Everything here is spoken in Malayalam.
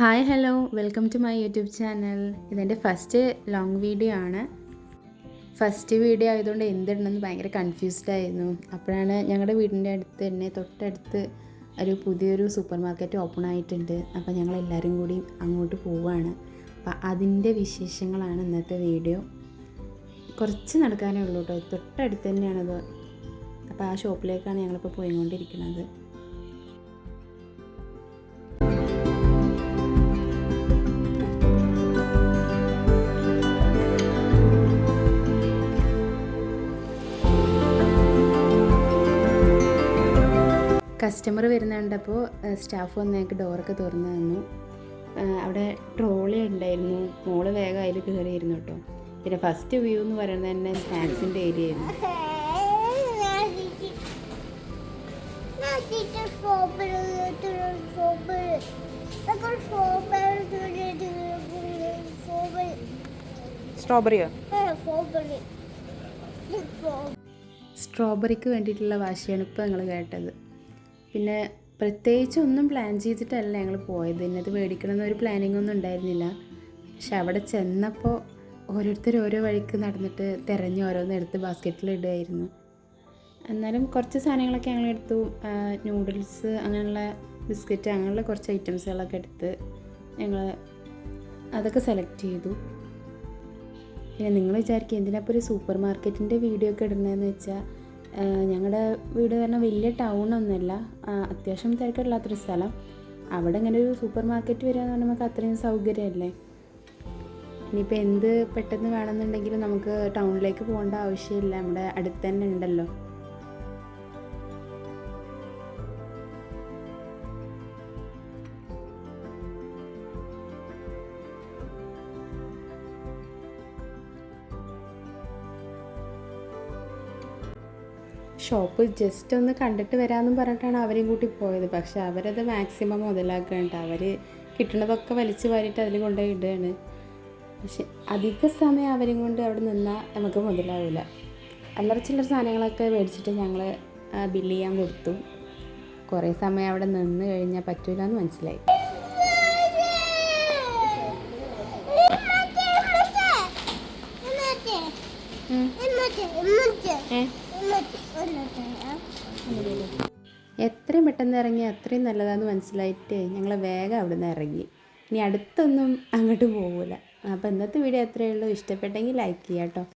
Hi hello. Welcome to my YouTube channel. ഇതെന്റെ ഫസ്റ്റ് ലോങ് വീഡിയോ ആണ്. ഫസ്റ്റ് വീഡിയോ ആയതുകൊണ്ട് എന്തിടണമെന്ന് ഭയങ്കര കൺഫ്യൂസ്ഡ് ആയിരുന്നു. അപ്പോഴാണ് ഞങ്ങളുടെ വീടിന്റെ അടുത്ത് തന്നെ തൊട്ടടുത്ത് ഒരു പുതിയൊരു സൂപ്പർ മാർക്കറ്റ് ഓപ്പൺ ആയിട്ടുണ്ട്. അപ്പോൾ ഞങ്ങൾ എല്ലാവരും കൂടി അങ്ങോട്ട് പോവുകയാണ്. അപ്പോൾ അതിന്റെ വിശേഷങ്ങളാണ് ഇന്നത്തെ വീഡിയോ. കുറച്ച് നടക്കാനേ ഉള്ളൂ കേട്ടോ. തൊട്ടടുത്ത് തന്നെയാണത്. അപ്പോൾ ആ ഷോപ്പിലേക്കാണ് ഞങ്ങളിപ്പോൾ പോയിക്കൊണ്ടിരിക്കുന്നത്. കസ്റ്റമർ വരുന്ന കണ്ടപ്പോൾ സ്റ്റാഫ് വന്ന് ഞങ്ങൾക്ക് ഡോറൊക്കെ തുറന്ന് തന്നു. അവിടെ ട്രോളി ഉണ്ടായിരുന്നു. മോൾ വേഗം അതിൽ കയറിയിരുന്നു കേട്ടോ. പിന്നെ ഫസ്റ്റ് വ്യൂ എന്ന് പറയുന്നത് തന്നെ സ്നാക്സിന്റെ ഏരിയ ആയിരുന്നു. സ്ട്രോബെറിയോ സ്ട്രോബെറിക്ക് വേണ്ടിയിട്ടുള്ള വാശിയാണ് ഇപ്പോൾ നിങ്ങൾ കേട്ടത്. പിന്നെ പ്രത്യേകിച്ച് ഒന്നും പ്ലാൻ ചെയ്തിട്ടല്ല ഞങ്ങൾ പോയത്. ഇന്നത് മേടിക്കണമെന്ന് ഒരു പ്ലാനിങ് ഒന്നും ഉണ്ടായിരുന്നില്ല. പക്ഷെ അവിടെ ചെന്നപ്പോൾ ഓരോരുത്തർ ഓരോ വഴിക്ക് നടന്നിട്ട് തിരഞ്ഞ് ഓരോന്ന് എടുത്ത് ബാസ്ക്കറ്റിൽ ഇടുമായിരുന്നു എന്നാലും കുറച്ച് സാധനങ്ങളൊക്കെ ഞങ്ങൾ എടുത്തു. നൂഡിൽസ് അങ്ങനെയുള്ള ബിസ്ക്കറ്റ് അങ്ങനെയുള്ള കുറച്ച് ഐറ്റംസുകളൊക്കെ എടുത്ത് ഞങ്ങൾ അതൊക്കെ സെലക്ട് ചെയ്തു. പിന്നെ നിങ്ങൾ വിചാരിക്കും എന്തിനപ്പോൾ ഒരു സൂപ്പർ മാർക്കറ്റിന്റെ വീഡിയോ ഒക്കെ ഇടുന്നതെന്ന് വെച്ചാൽ ഞങ്ങളുടെ വീട് പറഞ്ഞാൽ വലിയ ടൗൺ ഒന്നുമല്ല അത്യാവശ്യം തിരക്കില്ലാത്തൊരു സ്ഥലം. അവിടെ ഇങ്ങനെ ഒരു സൂപ്പർ മാർക്കറ്റ് വരിക എന്ന് പറഞ്ഞാൽ നമുക്ക് അത്രയും സൗകര്യമല്ലേ? ഇനിയിപ്പോൾ എന്ത് പെട്ടെന്ന് വേണമെന്നുണ്ടെങ്കിലും നമുക്ക് ടൗണിലേക്ക് പോകേണ്ട ആവശ്യമില്ല. നമ്മുടെ അടുത്ത് തന്നെ ഉണ്ടല്ലോ. ഷോപ്പ് ജസ്റ്റ് ഒന്ന് കണ്ടിട്ട് വരാമെന്നും പറഞ്ഞിട്ടാണ് അവരെയും കൂട്ടി പോയത്. പക്ഷെ അവരത് മാക്സിമം മുതലാക്കുന്നുണ്ട് അവർ കിട്ടുന്നതൊക്കെ വലിച്ചു വാരിയിട്ട് അതിൽ കൊണ്ടുപോയി ഇടുകയാണ്. പക്ഷെ അധിക സമയം അവരും കൊണ്ട് അവിടെ നിന്നാൽ നമുക്ക് മുതലാവില്ല അല്ലറ ചില്ലറ സാധനങ്ങളൊക്കെ മേടിച്ചിട്ട് ഞങ്ങൾ ബില്ല് ചെയ്യാൻ കൊടുത്തു. കുറേ സമയം അവിടെ നിന്ന് കഴിഞ്ഞാൽ പറ്റൂല എന്ന് മനസ്സിലായി എത്രയും പെട്ടെന്ന് ഇറങ്ങി അത്രയും നല്ലതാന്ന് മനസ്സിലായിട്ട് ഞങ്ങൾ വേഗം അവിടെ നിന്ന് ഇറങ്ങി. ഇനി അടുത്തൊന്നും അങ്ങോട്ട് പോകില്ല അപ്പോൾ ഇന്നത്തെ വീഡിയോ അത്രയേ ഉള്ളൂ. ഇഷ്ടപ്പെട്ടെങ്കിൽ ലൈക്ക് ചെയ്യാം കേട്ടോ